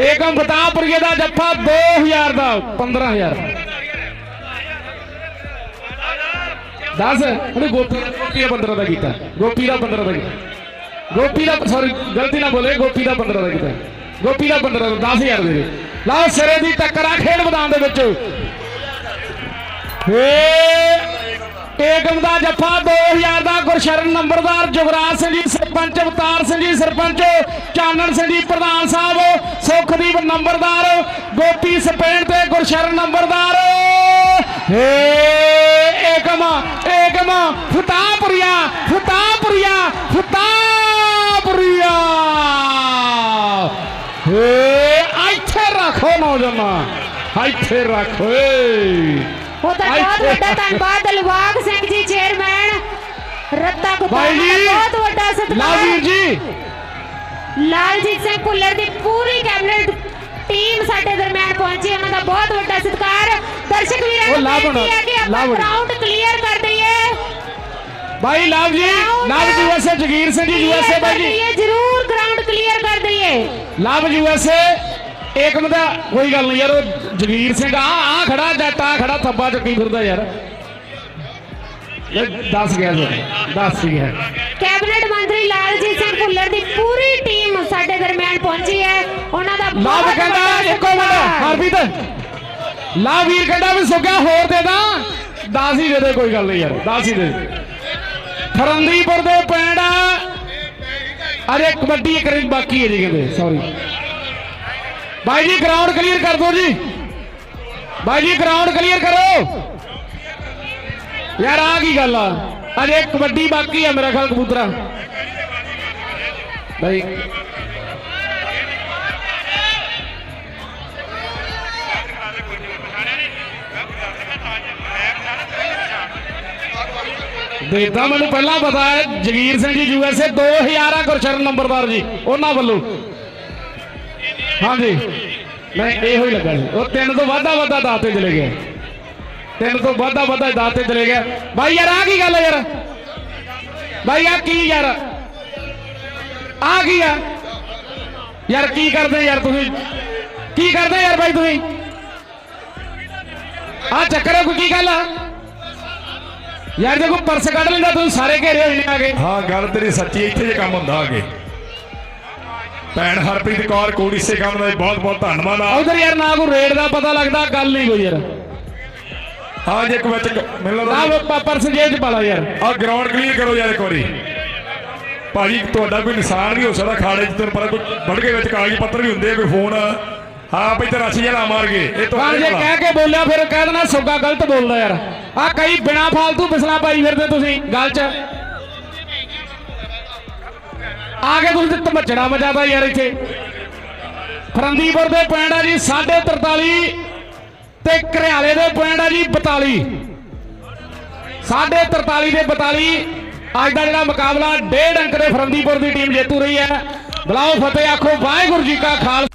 ਏਕਮ ਬਤਾਪੁਰੀਏ ਦਾ ਜੱਫਾ 2000 ਦਾ 15000 10 ਉਹਨੇ ਗੋਪੀ ਦਾ ਗੋਪੀ ਦਾ 15 ਦਾ ਕੀਤਾ। ਗੋਪੀ ਦਾ 15 ਦਾ ਕੀਤਾ। ਗੋਪੀ ਦਾ ਸੌਰੀ ਗਲਤੀ ਨਾਲ ਬੋਲੇ, ਗੋਪੀ ਦਾ 15 ਦਾ ਕੀਤਾ। ਗੋਪੀ ਦਾ 15 ਦਾ 10000 ਦੇ ਦੇ। ਲਓ ਸਿਰੇ ਦੀ ਟੱਕਰ ਆ ਖੇਡ ਮੈਦਾਨ ਦੇ ਵਿੱਚ। ਏ ਏਕਮ ਦਾ ਜੱਫਾ 2000 ਦਾ ਗੁਰਸ਼ਰਨ ਨੰਬਰਦਾਰ ਜੁਗਰਾਜ ਸਿੰਘ ਜੀ, ਸਰਪੰਚ ਅਵਤਾਰ ਸਿੰਘ ਜੀ, ਸਰਪੰਚ ਚਾਨਣ ਸਿੰਘ ਜੀ, ਪ੍ਰਧਾਨ ਸਾਹਿਬ, ਸੁਖਦੀਪ ਨੰਬਰਦਾਰ, ਗੋਪੀ ਸਪੇਨ ਤੇ ਗੁਰਸ਼ਰਨ ਨੰਬਰਦਾਰ। ਏ ਏਕਮ ਏਕਮ ਫਤਾਪੁਰੀਆ ਫਤਾਪੁਰੀਆ ਫਤਾਪੁਰੀਆ ਏ ਇੱਥੇ ਰੱਖੋ ਨੌਜਵਾਨ, ਇੱਥੇ ਰੱਖੋ। ਏ ਉਧਰ ਬਹੁਤ ਵੱਡਾ ਧੰਨਵਾਦ ਦਿਲਬਾਗ ਸਿੰਘ ਜੀ ਚੇਅਰਮੈਨ ਰੱਤਾ ਦਾ ਬਹੁਤ ਵੱਡਾ ਸਤਿਕਾਰ। ਜੀ। ਲਾਲਜੀਤ ਸਿੰਘ ਭੁੱਲਰ ਦੀ ਪੂਰੀ ਕੈਬਨਿਟ ਟੀਮ ਸਾਡੇ ਦਰਮਿਆਨ ਪਹੁੰਚੀ ਉਹਨਾਂ ਦਾ ਬਹੁਤ ਵੱਡਾ ਸਤਿਕਾਰ। ਦਰਸ਼ਕ ਵੀਰਾਂ ਨੂੰ ਲਾਭ ਬੇਨਤੀ ਹੈ ਕਿ ਆਪਾਂ ਲਾਭ। ਗਰਾਊਂਡ ਕਲੀਅਰ ਕਰ ਦਈਏ। ਭਾਈ ਲਵ ਜੀ ਲਵ ਯੂਐਸਏ ਜਗੀਰ ਸਿੰਘ ਜੀ ਯੂਐਸਏ ਭਾਈ ਜੀ। ਜਰੂਰ ਗਰਾਊਂਡ ਕਲੀਅਰ ਕਰ ਦਈਏ। ਲਵ ਯੂਐਸਏ ਏਕਮ ਦਾ ਕੋਈ ਗੱਲ ਨਹੀਂ ਯਾਰ ਉਹ ਜਗੀਰ ਸਿੰਘ ਆ ਆ ਖੜਾ ਜੱਟ ਆ ਖੜਾ ਥੱਬਾ ਚੱਕੀ ਫਿਰਦਾ ਯਾਰ। ਇਹ ਦੱਸ ਗਿਆ ਸਰ ਦੱਸ ਗਿਆ। ਕੈਬਨਿਟ ਮੰਤਰੀ ਲਾਲਜੀਤ ਸਿੰਘ ਭੁੱਲਰ ਦੀ ਪੂਰੀ ਟੀਮ ਸਾਡੇ ਦਰਮਿਆਨ ਪਹੁੰਚੀ ਹੈ। ਉਹਨਾਂ ਦਾ ਬਹੁਤ ਕਹਿੰਦਾ ਇੱਕੋ ਮਿੰਟ। ਹਰਪ੍ਰੀਤ। ਲਵ ਵੀਰ ਕਹਿੰਦਾ ਵੀ ਸੁੱਕਾ ਹੋਰ ਦੇ ਦਾਂ। 10 ਹੀ ਦੇ ਦੇ ਕੋਈ ਗੱਲ ਨਹੀਂ ਯਾਰ 10 ਹੀ ਦੇ। ਫਰੰਦੀਪੁਰ ਦੇ ਪਿੰਡ ਅਰੇ ਕਬੱਡੀ ਇੱਕ ਰਿੰਗ ਬਾਕੀ ਹੈ ਜੀ ਕਹਿੰਦੇ ਸੌਰੀ ਭਾਈ ਜੀ ਗਰਾਊਂਡ ਕਲੀਅਰ ਕਰ ਦਿਓ ਜੀ ਭਾਈ ਜੀ ਗਰਾਊਂਡ ਕਲੀਅਰ ਕਰੋ ਯਾਰ ਆ ਕੀ ਗੱਲ ਆ ਅਜੇ ਕਬੱਡੀ ਬਾਕੀ ਆ ਮੇਰਾ ਖਿਆਲ ਕਬੂਤਰਾ ਭਾਈ ਦੇਦਾ ਮੈਨੂੰ ਪਹਿਲਾਂ ਪਤਾ ਹੈ, ਜਗੀਰ ਸਿੰਘ ਜੀ ਯੂਐਸਏ 2000 ਆ ਗੁਰਸ਼ਰਨ ਨੰਬਰਦਾਰ ਜੀ, ਉਹਨਾਂ ਵੱਲੋਂ। ਹਾਂਜੀ। ਮੈਂ ਇਹੋ ਹੀ ਲੱਗਾ ਸੀ ਉਹ ਤਿੰਨ ਤੋਂ ਵਾਧਾ ਵਾਧਾ ਦਾਤੇ ਚਲੇ ਗਏ। ਤਿੰਨ ਤੋਂ ਵਾਧਾ ਵਾਧਾ ਦਾਤੇ ਚਲੇ ਗਿਆ ਬਾਈ ਯਾਰ ਆ ਕੀ ਗੱਲ ਹੈ ਯਾਰ? ਬਾਈ ਆ ਕੀ ਯਾਰ? ਆ ਕੀ ਆ? ਯਾਰ, ਕੀ ਕਰਦੇ ਯਾਰ ਤੁਸੀਂ? ਕੀ ਕਰਦੇ ਯਾਰ ਬਾਈ ਤੁਸੀਂ? ਆ ਚੱਕਰ ਹੈ ਕੋਈ ਕੀ ਗੱਲ ਆ? ਯਾਰ, ਜੇ ਕੋਈ ਪਰਸ ਕੱਢ ਲੈਂਦਾ, ਤੁਸੀਂ ਸਾਰੇ ਘੇਰੇ ਹੋ ਨੇ ਆ ਹਾਂ, ਗੱਲ ਤੇਰੀ ਸੱਚੀ ਇੱਥੇ ਜੇ ਕੰਮ ਹੁੰਦਾ ਅੱਗੇ ਭੈਣ ਹਰਪ੍ਰੀਤ ਕੌਰ ਕੋੜੀ ਸੇ ਕੰਮ ਦਾ ਬਹੁਤ ਬਹੁਤ ਧੰਨਵਾਦ ਆ। ਉਧਰ ਯਾਰ ਨਾ ਕੋਈ ਰੇਟ ਦਾ ਪਤਾ ਲੱਗਦਾ ਗੱਲ ਨਹੀਂ ਕੋਈ ਯਾਰ। ਅੱਜ ਇੱਕ ਵਿੱਚ ਮੈਨੂੰ ਨਾ ਲੱਗਦਾ ਪਰਸ ਜੇਬ ਚ ਪਾ ਲਾ ਯਾਰ। ਆ ਗਰਾਊਂਡ ਕਲੀਅਰ ਕਰੋ ਯਾਰ ਇੱਕ ਵਾਰੀ। ਭਾਜੀ ਤੁਹਾਡਾ ਕੋਈ ਨਿਸ਼ਾਨ ਵੀ ਹੋ ਸਕਦਾ ਖਾੜੇ 'ਚ ਤੈਨੂੰ ਪਤਾ ਕੋਈ ਬੜਕੇ ਵਿੱਚ ਕਾਗਜ਼ ਪੱਤਰ ਵੀ ਹੁੰਦੇ ਆ, ਕੋਈ ਫੋਨ। ਹਾਂ ਭਈ ਤੇ ਰਸੀ ਜਲਾ ਮਾਰ ਗਏ। ਇਹ ਹਾਂ ਤੁਹਾਡੇ ਜੇ। ਕਹਿ ਕੇ ਬੋਲਿਆ ਫਿਰ ਕਹਿ ਦੇਣਾ ਸੁੱਗਾ ਗਲਤ ਬੋਲਦਾ ਯਾਰ। ਆ ਕਈ ਬਿਨਾ ਫਾਲਤੂ ਬਿਸਲਾ ਪਾਈ ਫਿਰਦੇ ਤੁਸੀਂ ਗੱਲ 'ਚ। ਆ ਕੇ ਤੁਸੀਂ ਧਮਚੜਾ ਮਜਾਦਾ ਯਾਰ ਇੱਥੇ। ਫਰੰਦੀਪੁਰ ਦੇ ਪੁਆਇੰਟ ਆ ਜੀ 43 ਤੇ ਘਰਿਆਲੇ ਦੇ ਪੁਆਇੰਟ ਆ ਜੀ 42 43 ਦੇ 42 ਅੱਜ ਦਾ ਜਿਹੜਾ ਮੁਕਾਬਲਾ ਡੇਢ ਅੰਕ ਦੇ ਫਰੰਦੀਪੁਰ ਦੀ ਟੀਮ ਜੇਤੂ ਰਹੀ ਹੈ। ਬਲਾਓ ਫਤਿਹ, ਆਖੋ ਵਾਹਿਗੁਰੂ ਜੀ ਕਾ ਖਾਲਸਾ।